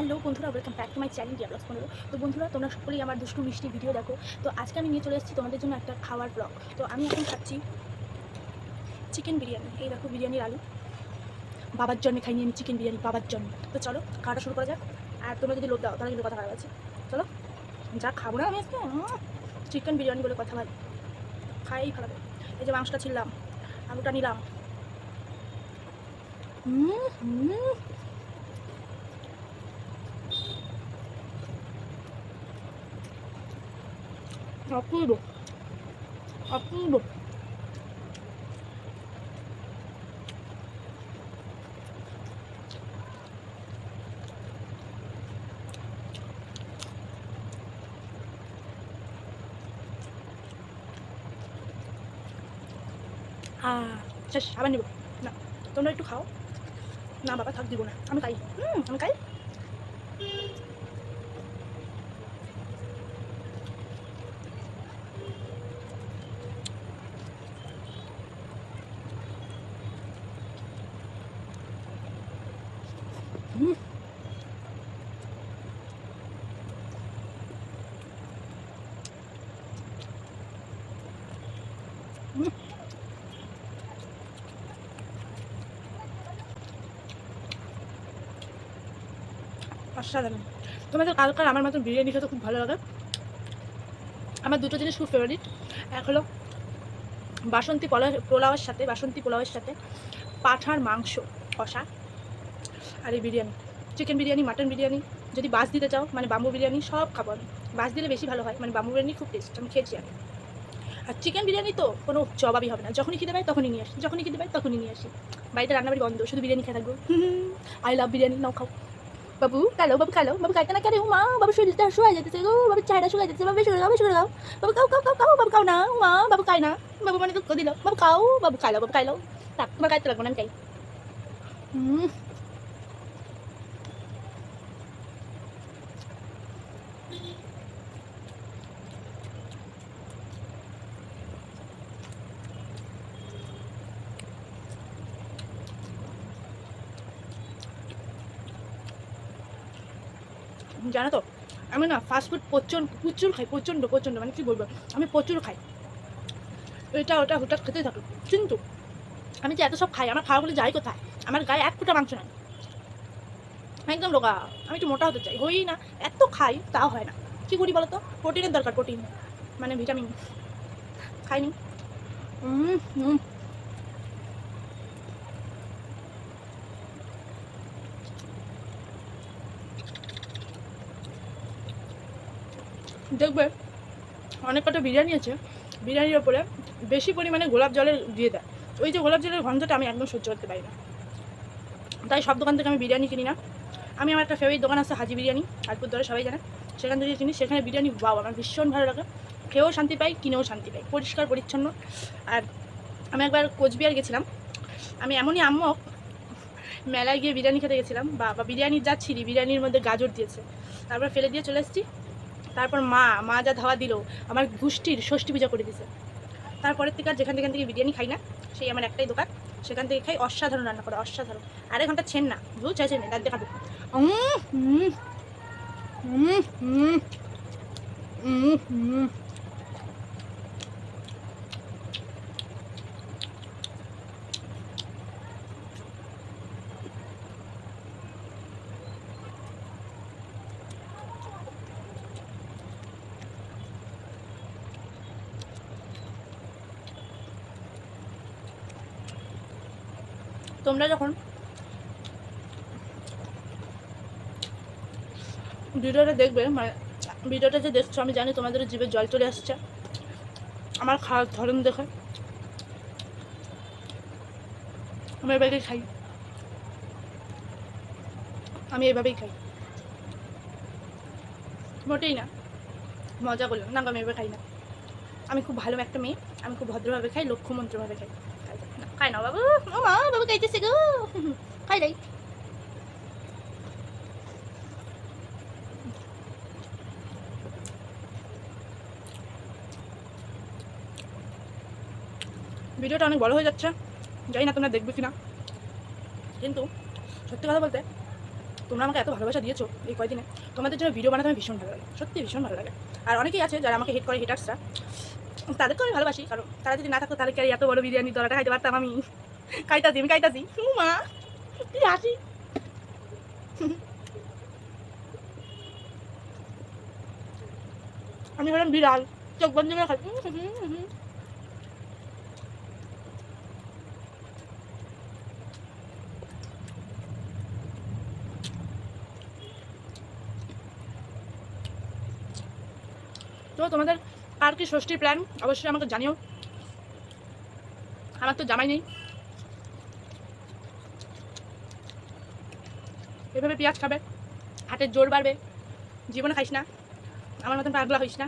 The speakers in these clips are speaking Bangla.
হ্যালো বন্ধুরা welcome back to my channel Diablos পনেরো তো বন্ধুরা, তোমরা সকলেই আমার দুষ্টু মিষ্টি ভিডিও দেখো। তো আজকে আমি নিয়ে চলে এসেছি তোমাদের জন্য একটা খাওয়ার ব্লগ তো আমি এখন খাচ্ছি চিকেন বিরিয়ানি। এই দেখো বিরিয়ানির আলু। বাবার জন্য খাই নিয়ে চিকেন বিরিয়ানি, বাবার জন্য তো চলো, খাওয়াটা শুরু করা যাক। আর তোমরা যদি লোক দাও, তাহলে কিন্তু কথা খারাপ আছে। চলো, যা খাব না আমি আজকে চিকেন বিরিয়ানি বলে কথা ভাই খাই ফেলাবে এই যে মাংসটা ছিললাম আলুটা নিলাম। হুম অপূর্ব অপূর্ব আহ শেষ আবার নিব না তোমরা একটু খাও না বাবা থাক দিব না আমি খাই হুম আমি খাই অসাধারণ। তোমাদের কালকার আমার মতন বিরিয়ানি খেতে খুব ভালো লাগে। আমার দুটো জিনিস খুব ফেভারিট এক হলো বাসন্তী পোলাও পোলাওয়ের সাথে বাসন্তী পোলাওয়ের সাথে পাঠার মাংস কষা। আর এই বিরিয়ানি। চিকেন বিরিয়ানি মাটন বিরিয়ানি, যদি বাস দিতে চাও মানে বাম্বু বিরিয়ানি, সব খাব আমি। বাস দিলে বেশি ভালো হয় মানে বাম্বু বিরিয়ানি খুব টেস্ট আমি খেয়েছি আমি আর চিকেন বিরিয়ানি তো কোনো জবাবই হবে না। যখনই খেতে পাই তখনই নিয়ে আসি, যখনই খেতে পাই তখনই নিয়ে আসি। বাড়িতে রান্নাবাড়ি বন্ধ, শুধু বিরিয়ানি খেয়ে থাকব। আই লাভ বিরিয়ানি, নাও খাও। বাবু, কালো বাবু কালো বাবু কাটে না ও মা, বাবু শরীরটা শুয়ে যেতেছে গো। বাবু চাটা শুয়ে যেতেছে বাবু শুয়ে গাও শুয়ে গাও বাবু কাউ কাউ কাউ কাউ বাবু কাউ না। মা, বাবু কাই না। বাবু মানে দুঃখ দিল। বাবু কাউ বাবু কাইলো বাবু কাইলো থাক, তোমার কাইতে লাগবো না, আমি কাই হুম। জানো তো? আমি না ফাস্টফুড প্রচণ্ড প্রচুর খাই প্রচণ্ড প্রচণ্ড মানে কি বলব? আমি প্রচুর খাই। এটা, ওটা হুটার খেতে থাকি কিন্তু আমি যে এত সব খাই, আমার খাওয়াগুলো যাই কোথায়? আমার গায়ে এক ফুটা মাংস নাই। একদম রোগা। আমি একটু মোটা হতে চাই। হই না, এত খাই, তাও হয় না। কী করি বলো তো প্রোটিনের দরকার, প্রোটিন মানে ভিটামিন। খাইনি। হুম হুম দেখবে অনেক কটা বিরিয়ানি আছে, বিরিয়ানির ওপরে বেশি পরিমাণে গোলাপ জলের দিয়ে দেয়। ওই যে গোলাপ জলের গন্ধটা আমি একদম সহ্য করতে পারি না। তাই সব দোকান থেকে আমি বিরিয়ানি কিনি না। আমি আমার একটা ফেভারিট দোকান আছে হাজি বিরিয়ানি আলপুরদরে সবাই জানে। সেখান থেকে কিনি, সেখানে বিরিয়ানি বাও আমার ভীষণ ভালো লাগে। খেয়েও শান্তি পাই, কিনেও শান্তি পাই, পরিষ্কার, পরিচ্ছন্ন। আর আমি একবার কোচবিহার গেছিলাম। আমি এমনই আম্মক, মেলায় গিয়ে বিরিয়ানি খেতে গেছিলাম। বা বিরিয়ানি যাচ্ছিলি বিরিয়ানির মধ্যে গাজর দিয়েছে। তারপর ফেলে দিয়ে চলে এসেছি। তারপর মা মা যা ধাওয়া দিল আমার গোষ্ঠীর ষষ্ঠী পূজা করে দিছে। তারপরের থেকে আর যেখান থেকে বিরিয়ানি খাই না সেই আমার একটাই দোকান। সেখান থেকে খাই অসাধারণ রান্না করে অসাধারণ। আরে ঘণ্টা ছেন না বুঝ চাইছে না তার দেখাবো হুম হুম, হুম, হুম, হুম, হুম। তোমরা যখন ভিডিওটা দেখবে মানে ভিডিওটা যে দেখছ, আমি জানি তোমাদের জিভে জল চলে আসছে। আমার খাওয়ার ধরন দেখে। আমি এভাবেই খাই। আমি এভাবেই খাই। মোটেই না। মজা করলাম। না আমি এভাবে খাই না। আমি খুব ভালো একটা মেয়ে। আমি খুব ভদ্রভাবে খাই, লক্ষ্যমন্ত্রভাবে খাই। খাই না বাবু ও মা বাবু খাইতেছে গো খাই নাই ভিডিওটা অনেক বড় হয়ে যাচ্ছে। জানি না তোমরা দেখবে কিনা। কিন্তু সত্যি কথা বলতে, তোমরা আমাকে এত ভালোবাসা দিয়েছ এই কয়দিনে। তোমাদের জন্য ভিডিও বানাতে আমার ভীষণ ভালো লাগে। সত্যি ভীষণ ভালো লাগে। আর অনেকেই আছে যারা আমাকে হিট করে হিটার্সরা তাদেরকে আমি ভালোবাসি, কারণ তারা যদি না থাকতো তাহলে কি এত বড় বিরিয়ানি দলাটা খাইতে পারতাম আমি? খাইতাছি আমি খাইতাছি। মা। কি হাসি। আমি হলাম বিড়াল। চোখ বন্ধ করে খাই। তো তোমাদের আর কি ষষ্ঠীর প্ল্যান অবশ্যই আমাকে জানিও। আমার তো জামাই নেই। এভাবে পেঁয়াজ খাবে, হাতের জোর বাড়বে, জীবনে খাইস না। আমার মতন পাগলা হইস না।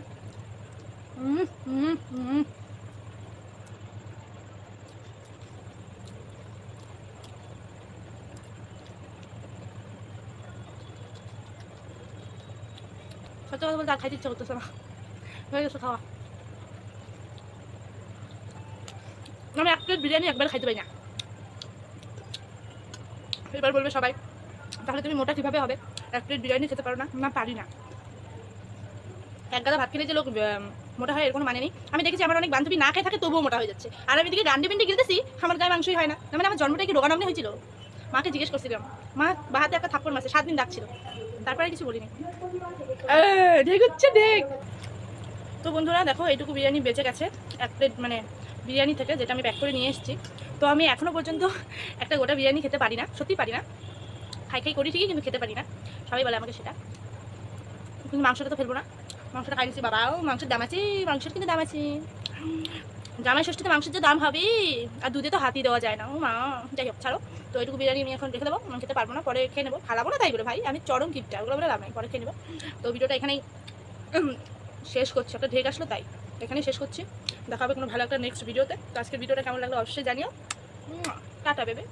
সত্যি কথা বলতে আর খাইতে ইচ্ছা করতেছে না। হয়ে খাওয়া আমি এক প্লেট বিরিয়ানি একবার খাইতে পারি না এবার বলবে সবাই তাহলে তুমি মোটা কীভাবে হবে এক প্লেট বিরিয়ানি খেতে পারো না না পারি না এক গাদা ভাত খেলে যে লোক মোটা হয় এর কোনো মানে নেই আমি দেখেছি আমার অনেক বান্ধবী না খেয়ে থাকে তবুও মোটা হয়ে যাচ্ছে আর আমি দিকে ডান্ডি বিন্ডি গিলতেছি আমার গায়ে মাংসই হয় না মানে আমার জন্মটা কি রোগানামনি হয়েছিল মাকে জিজ্ঞেস করছিলাম মা বাহাতে একটা থাপ্পড় মাসে সাত দিন ডাকছিল তারপরে কিছু বলিনি ঢেক হচ্ছে ঢেক তো বন্ধুরা দেখো, এইটুকু বিরিয়ানি বেঁচে গেছে। এক প্লেট মানে বিরিয়ানি থেকে, যেটা আমি প্যাক করে নিয়ে এসেছি। তো আমি এখনও পর্যন্ত একটা গোটা বিরিয়ানি খেতে পারি না, সত্যি পারি না। খাই খাই করি ঠিকই, কিন্তু খেতে পারি না। সবাই বলে আমাকে সেটা। কিন্তু মাংসটা তো ফেলব না। মাংসটা খাই নিচ্ছি বাবাও, মাংসের দাম আছে, মাংসের কিন্তু দাম আছে। জামাই ষষ্ঠীতে মাংসের যে দাম হবে, আর দুধে তো হাতি দেওয়া যায় না। ও মা, যাই হোক, ছাড়ো। তো এইটুকু বিরিয়ানি আমি এখন রেখে দেবো খেতে পারব না, পরে খেয়ে নেব। খালাবো না তাই বলে, ভাই? আমি চরম কিপটা ওগুলো বলে লাভ নাই, পরে খেয়ে নেব। তো ভিডিওটা এখানেই শেষ করছি। একটা ঢেক আসলো তাই। এখানেই শেষ করছি। দেখাবে কোনো ভালো একটা নেক্সট ভিডিওতে আজকের ভিডিওটা কেমন লাগল অবশ্যই জানিও। টাটা বেবে